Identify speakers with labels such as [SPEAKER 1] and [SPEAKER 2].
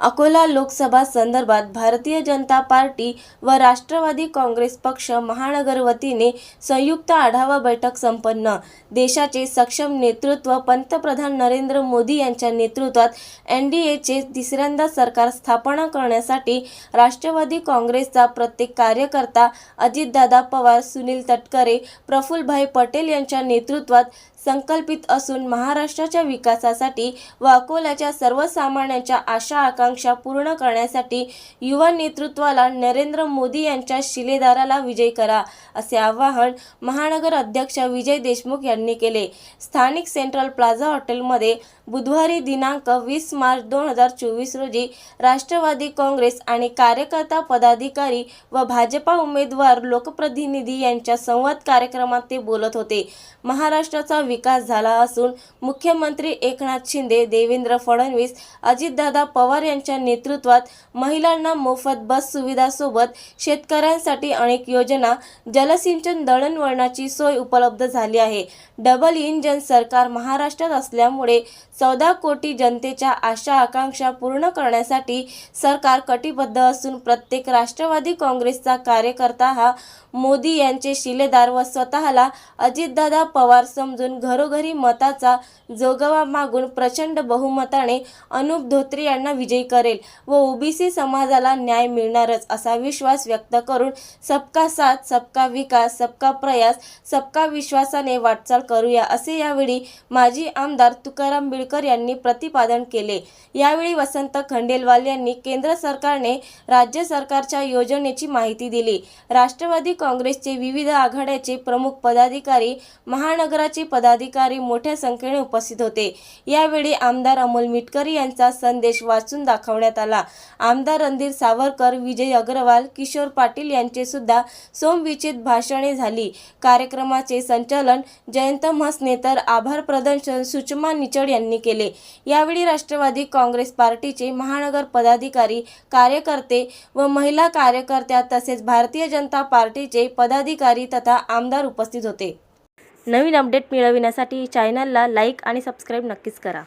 [SPEAKER 1] अकोला लोकसभा संदर्भात भारतीय जनता पार्टी व राष्ट्रवादी काँग्रेस पक्ष महानगर वतीने संयुक्त आढावा बैठक संपन्न. देशाचे सक्षम नेतृत्व पंतप्रधान नरेंद्र मोदी यांच्या नेतृत्वात एन डी एचे तिसऱ्यांदा सरकार स्थापना करण्यासाठी राष्ट्रवादी काँग्रेसचा प्रत्येक कार्यकर्ता अजितदादा पवार सुनील तटकरे प्रफुल्लभाई पटेल यांच्या नेतृत्वात संकल्पित असून महाराष्ट्राच्या विकासासाठी व अकोल्याच्या सर्वसामान्यांच्या आशा आकांक्षा पूर्ण करण्यासाठी युवा नेतृत्वाला नरेंद्र मोदी यांच्या शिलेदाराला विजयी करा असे आवाहन महानगर अध्यक्ष विजय देशमुख यांनी केले. स्थानिक सेंट्रल प्लाझा हॉटेलमध्ये बुधवारी दिनांक वीस मार्च दोन हजार चोवीस रोजी राष्ट्रवादी काँग्रेस आणि कार्यकर्ता पदाधिकारी व भाजपा उमेदवार लोकप्रतिनिधी यांच्या संवाद कार्यक्रमात ते बोलत होते. महाराष्ट्राचा विकास झाला असून मुख्यमंत्री एकनाथ शिंदे देवेंद्र फडणवीस अजितदादा पवार यांच्या नेतृत्वात महिलांना मोफत बस सुविधासोबत शेतकऱ्यांसाठी अनेक योजना जलसिंचन दळणवळणाची सोय उपलब्ध झाली आहे. डबल इंजन सरकार महाराष्ट्रात असल्यामुळे चौदा कोटी जनतेच्या आशा आकांक्षा पूर्ण करण्यासाठी सरकार कटिबद्ध असून प्रत्येक राष्ट्रवादी काँग्रेसचा कार्यकर्ता हा मोदी यांचे शिलेदार व स्वतःला अजितदादा पवार समजून घरोघरी मताचा जोगवा मागून प्रचंड बहुमताने अनुप धोत्रे यांना विजयी करेल व ओबीसी समाजाला न्याय मिळणारच असा विश्वास व्यक्त करून सबका साथ सबका विकास सबका प्रयास सबका विश्वासाने वाटचाल करूया असे यावेळी माजी आमदार तुकाराम बिळकर यांनी प्रतिपादन केले. यावेळी वसंत खंडेलवाल यांनी केंद्र सरकारने राज्य सरकारच्या योजनेची माहिती दिली. राष्ट्रवादी काँग्रेसचे विविध आघाड्याचे प्रमुख पदाधिकारी महानगराचे पदाधिकारी मोठ्या संख्येने उपस्थित होते. यावेळी आमदार अमोल मिटकरी यांचा संदेश वाचून दाखवण्यात आला. आमदार रणधीर सावरकर विजय अग्रवाल किशोर पाटील यांचे सुद्धा सोमविचित भाषणे झाली. कार्यक्रमाचे संचालन जयंत म्हसने तर आभार प्रदर्शन सुषमा निचड यांनी केले. यावेळी राष्ट्रवादी काँग्रेस पार्टीचे महानगर पदाधिकारी कार्यकर्ते व महिला कार्यकर्त्या तसेच भारतीय जनता पार्टीचे पदाधिकारी तथा आमदार उपस्थित होते. नवीन अपडेट मिळविण्यासाठी चॅनलला लाईक आणि सबस्क्राईब नक्कीच करा.